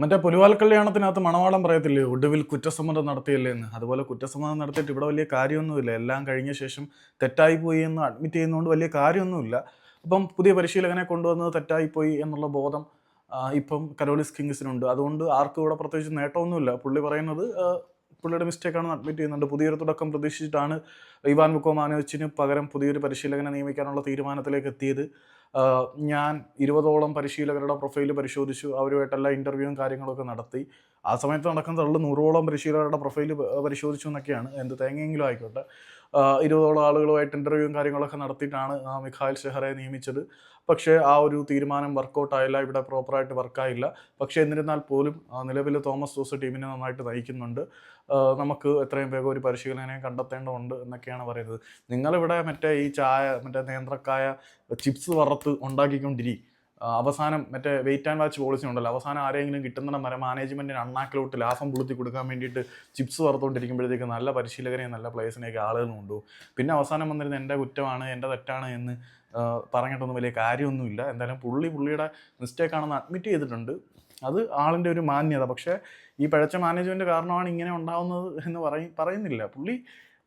മറ്റേ പുലിവാൽ കല്യാണത്തിനകത്ത് മണവാളം പറയത്തില്ലേ ഒടുവിൽ കുറ്റസമ്മതം നടത്തിയല്ലേ എന്ന്. അതുപോലെ കുറ്റസമ്മതം നടത്തിയിട്ട് ഇവിടെ വലിയ കാര്യമൊന്നുമില്ല. എല്ലാം കഴിഞ്ഞ ശേഷം തെറ്റായി പോയി എന്ന് അഡ്മിറ്റ് ചെയ്യുന്നതുകൊണ്ട് വലിയ കാര്യമൊന്നുമില്ല. അപ്പം പുതിയ പരിശീലകനെ കൊണ്ടുവന്നത് തെറ്റായി പോയി എന്നുള്ള ബോധം ഇപ്പം കരോളിസ് കിങ്സിനുണ്ട്. അതുകൊണ്ട് ആർക്കും ഇവിടെ പ്രത്യേകിച്ച് നേട്ടമൊന്നുമില്ല. പുള്ളി പറയുന്നത് പുള്ളിയുടെ മിസ്റ്റേക്കാണെന്ന് അഡ്മിറ്റ് ചെയ്യുന്നുണ്ട്. പുതിയൊരു തുടക്കം പ്രതീക്ഷിച്ചിട്ടാണ് ഇവാൻ മുക്കോമാനോവിച്ചിന് പകരം പുതിയൊരു പരിശീലകനെ നിയമിക്കാനുള്ള തീരുമാനത്തിലേക്ക് എത്തിയത്. ഞാൻ ഇരുപതോളം പരിശീലകരുടെ പ്രൊഫൈൽ പരിശോധിച്ചു അവരുമായിട്ടെല്ലാം ഇന്റർവ്യൂവും കാര്യങ്ങളൊക്കെ നടത്തി. ആ സമയത്ത് നടക്കുന്ന തള്ളു നൂറോളം പരിശീലകരുടെ പ്രൊഫൈൽ പരിശോധിച്ചു എന്നൊക്കെയാണ്. എന്ത് തേങ്ങയെങ്കിലും ആയിക്കോട്ടെ. ഇരുപതോളം ആളുകളുമായിട്ട് ഇന്റർവ്യൂവും കാര്യങ്ങളൊക്കെ നടത്തിയിട്ടാണ് മിഖായിൽ ഷെഹറെ നിയമിച്ചത്. പക്ഷേ ആ ഒരു തീരുമാനം വർക്കൗട്ട് ആയില്ല ഇവിടെ പ്രോപ്പറായിട്ട് വർക്കായില്ല പക്ഷേ എന്നിരുന്നാൽ പോലും നിലവിൽ തോമസ് ജോസ് ടീമിനെ നന്നായിട്ട് നയിക്കുന്നുണ്ട്. നമുക്ക് എത്രയും വേഗം ഒരു പരിശീലനെ കണ്ടെത്തേണ്ടതുണ്ട് എന്നൊക്കെയാണ് പറയുന്നത്. നിങ്ങളിവിടെ മറ്റേ ഈ ചായ മറ്റേ നേന്ത്രക്കായ ചിപ്സ് വറുത്ത് ഉണ്ടാക്കിക്കൊണ്ടിരി. ആ, അവസാനം മറ്റേ വെയിറ്റ് ആൻഡ് വാച്ച് പോളിസി ഉണ്ടല്ലോ. അവസാനം ആരെങ്കിലും കിട്ടുന്നിടം വരെ മാനേജ്മെന്റിന് അണ്ണാക്കിലോട്ട് ലാഭം പുളുത്തി കൊടുക്കാൻ വേണ്ടിയിട്ട് ചിപ്സ് വറുത്തുകൊണ്ടിരിക്കുമ്പോഴത്തേക്ക് നല്ല പരിശീലകനെയും നല്ല പ്ലേയേഴ്സിനെയൊക്കെ ആളുകൾ കൊണ്ടുപോകും പിന്നെ അവസാനം വന്നിരുന്ന എന്റെ കുറ്റമാണ് എന്റെ തെറ്റാണ് എന്ന് പറഞ്ഞിട്ടൊന്നും വലിയ കാര്യമൊന്നുമില്ല. എന്തായാലും പുള്ളി പുള്ളിയുടെ മിസ്റ്റേക്ക് ആണെന്ന് അഡ്മിറ്റ് ചെയ്തിട്ടുണ്ട്. അത് ആളിന്റെ ഒരു മാന്യത. പക്ഷേ ഈ പഴച്ച മാനേജ്മെന്റ് കാരണമാണ് ഇങ്ങനെ ഉണ്ടാവുന്നത് എന്ന് പറയും പറയുന്നില്ല. പുള്ളി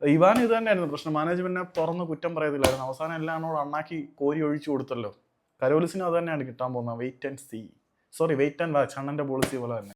ഇവാൻ ഇത് തന്നെയായിരുന്നു പ്രശ്നം. മാനേജ്മെന്റിനെ തുറന്ന് കുറ്റം പറയത്തില്ലായിരുന്നു. അവസാനം എല്ലാം എന്നോട് അണ്ണാക്കി കോരി ഒഴിച്ചു കൊടുത്തല്ലോ. കരോലിസിനും അത് തന്നെയാണ് കിട്ടാൻ പോകുന്നത്. Wait and see sorry wait and watch അണ്ണന്റെ പോളിസി പോലെ തന്നെ.